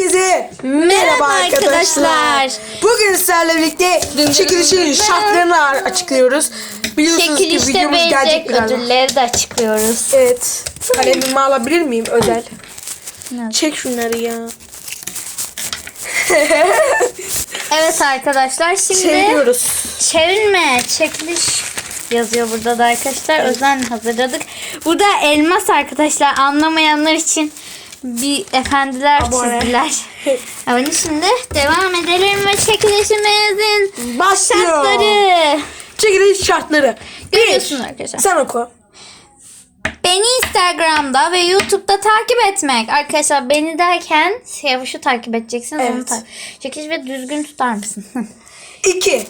Herkese Merhaba arkadaşlar. Bugün sizlerle birlikte çekilişin şartlarını açıklıyoruz. Biliyorsunuz ki Çekilişte videomuz gelecek birazdan. ödülleri de açıklıyoruz. Evet. Kalemimi alabilir miyim özel? Evet. Çek şunları ya. Evet arkadaşlar şimdi Seviyoruz. çevirme çekiliş yazıyor burada da arkadaşlar. Özen hazırladık. Burada elmas arkadaşlar anlamayanlar için bir efendiler Abone. çizdiler. Evet şimdi devam edelim ve çekilişimizin Başlıyor. şartları. Çekiliş şartları. Görüyorsun arkadaşlar. Sen oku. Beni Instagram'da ve YouTube'da takip etmek. Arkadaşlar beni derken Siyavuş'u takip edeceksiniz. Onu Evet. takip. Çekiş ve düzgün tutar mısın? 2.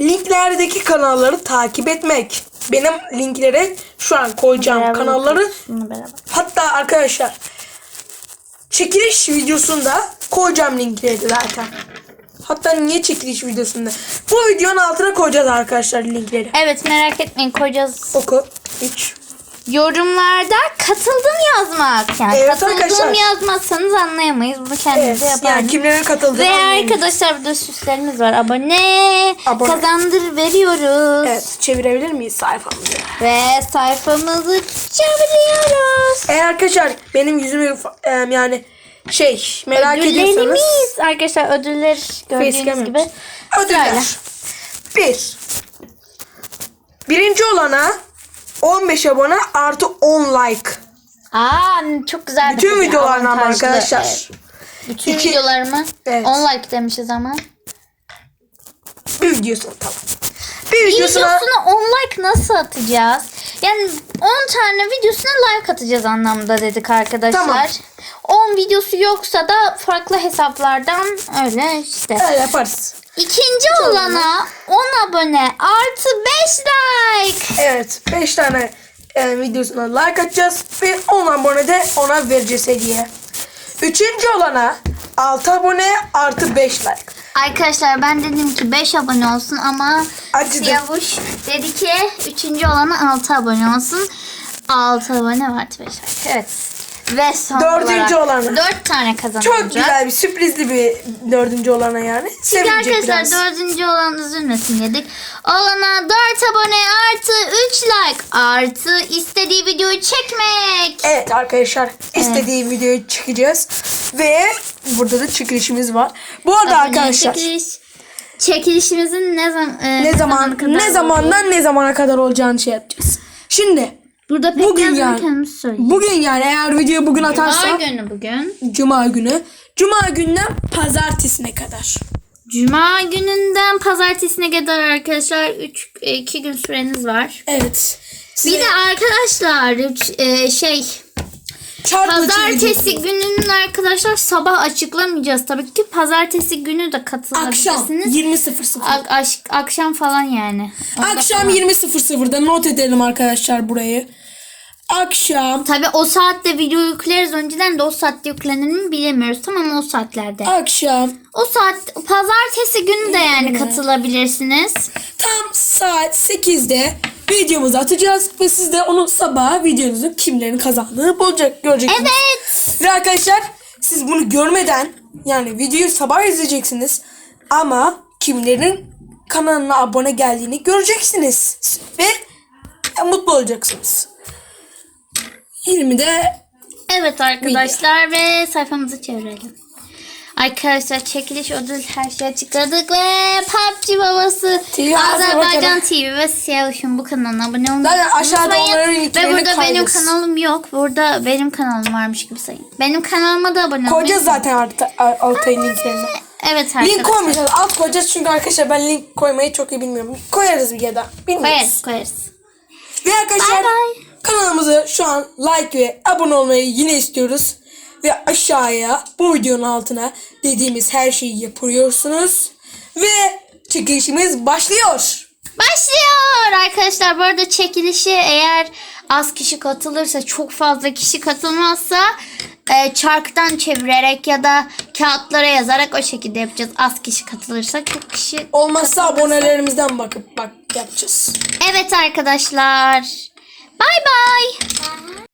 Linklerdeki kanalları takip etmek. Benim linkleri şu an koyacağım Beraber kanalları beraber. Hatta arkadaşlar çekiliş videosunda koyacağım linkleri zaten. Hatta niye çekiliş videosunda? Bu videonun altına koyacağız arkadaşlar linkleri. Evet merak etmeyin koyacağız. Oku. 3. Yorumlarda katıldım yazmak. Yani Evet katıldım arkadaşlar. yazmazsanız anlayamayız. Bunu Evet. kendinize Yani kimlerin katıldığını Ve anlayın. arkadaşlar burada süslerimiz var. Abone, Abone. kazandır veriyoruz. Evet. Çevirebilir miyiz sayfamızı? Ve sayfamızı çeviriyoruz. Eğer arkadaşlar benim yüzümü e, yani şey merak ediyorsanız Ödüllerimiz arkadaşlar ödüller gördüğünüz Facecam gibi. Ödüller. Sırayla. 1. Birinci olana 15 abone artı 10 like. Aa çok güzel. Bütün hediye, videolarına ama avantajlı. arkadaşlar. Evet. Bütün İki- videolarımı Evet. 10 like demişiz ama. Bir videosunu tamam. Bir Bir videosuna videosuna 10 like nasıl atacağız? Yani 10 tane videosuna like atacağız anlamda dedik arkadaşlar. Tamam. 10 videosu yoksa da farklı hesaplardan öyle işte. öyle yaparız. İkinci olana 10 abone artı 5 like. Evet 5 tane e, videosuna like atacağız ve 10 abone de ona vereceğiz hediye. Üçüncü olana 6 abone artı 5 like. Arkadaşlar ben dedim ki 5 abone olsun ama Acıdı. Siyavuş dedi ki 3. olana 6 abone olsun. 6 abone var 5 like. Evet. Ve son Dördüncü olarak olana. 4 tane kazanacak. Çok güzel bir sürprizli bir dördüncü olana yani. Çünkü Sevinecek arkadaşlar biraz. dördüncü olan üzülmesin dedik. Olana 4 abone artı 3 like artı istediği videoyu çekmek. Evet arkadaşlar istediği videoyu çekeceğiz. Ve burada da çekilişimiz var. Bu arada Abone arkadaşlar Çekiliş, çekilişimizin ne zaman e, ne zaman ne zamandan ne zamana kadar olacağını şey yapacağız. Şimdi Burada pek Bugün yani. kendimiz söyleyeceğiz. bugün yani eğer videoyu bugün Var atarsam günü bugün. Cuma günü. Cuma günden pazartesine kadar. Cuma gününden pazartesine kadar arkadaşlar 3 2 gün süreniz var. Evet. Bir Size de arkadaşlar üç- e, şey çarpıcı pazartesi gününün arkadaşlar sabah açıklamayacağız tabii ki. Pazartesi günü de akşam katılabilirsiniz. 20.00. Ak- aş- akşam falan yani. Onda Akşam falan. 20.00'da not edelim arkadaşlar burayı. Akşam Tabii o saatte video yükleriz. Önceden de o saatte yüklenir mi bilemiyoruz. Tamam o saatlerde. akşam O saat pazartesi günü de yani katılabilirsiniz. tam saat 8'de videomuzu atacağız ve siz de onu sabah videonuzun kimlerin kazandığını bulacak göreceksiniz. Evet. Ve arkadaşlar siz bunu görmeden yani videoyu sabah izleyeceksiniz ama kimlerin kanalına abone geldiğini göreceksiniz ve mutlu olacaksınız. 20'de Evet arkadaşlar ve sayfamızı çevirelim. Arkadaşlar çekiliş ödül her şeyi açıkladık ve PUBG babası TV Azerbaycan TV ve Siyahuş'un bu kanalına abone olmayı Zaten aşağıda onların Ve linklerini burada benim koyacağız. kanalım yok. Burada benim kanalım varmış gibi sayın. Benim kanalıma da abone olmayı koyacağız zaten Altay, Altay'ın linklerini. Evet arkadaşlar. Link koymayacağız. Alt koyacağız çünkü arkadaşlar ben link koymayı çok iyi bilmiyorum. Koyarız bir ya da. Bilmiyoruz. Koyarız koyarız. Ve arkadaşlar Bay bay. kanalımızı şu an like ve abone olmayı yine istiyoruz. Ve aşağıya bu videonun altına dediğimiz her şeyi yapıyorsunuz. Ve çekilişimiz başlıyor. Başlıyor arkadaşlar. Bu arada çekilişi eğer az kişi katılırsa çok fazla kişi katılmazsa e, çarktan çevirerek ya da kağıtlara yazarak o şekilde yapacağız. Az kişi katılırsa çok kişi Olmazsa katılırsa- abonelerimizden bakıp bak yapacağız. Evet arkadaşlar. Bay bay.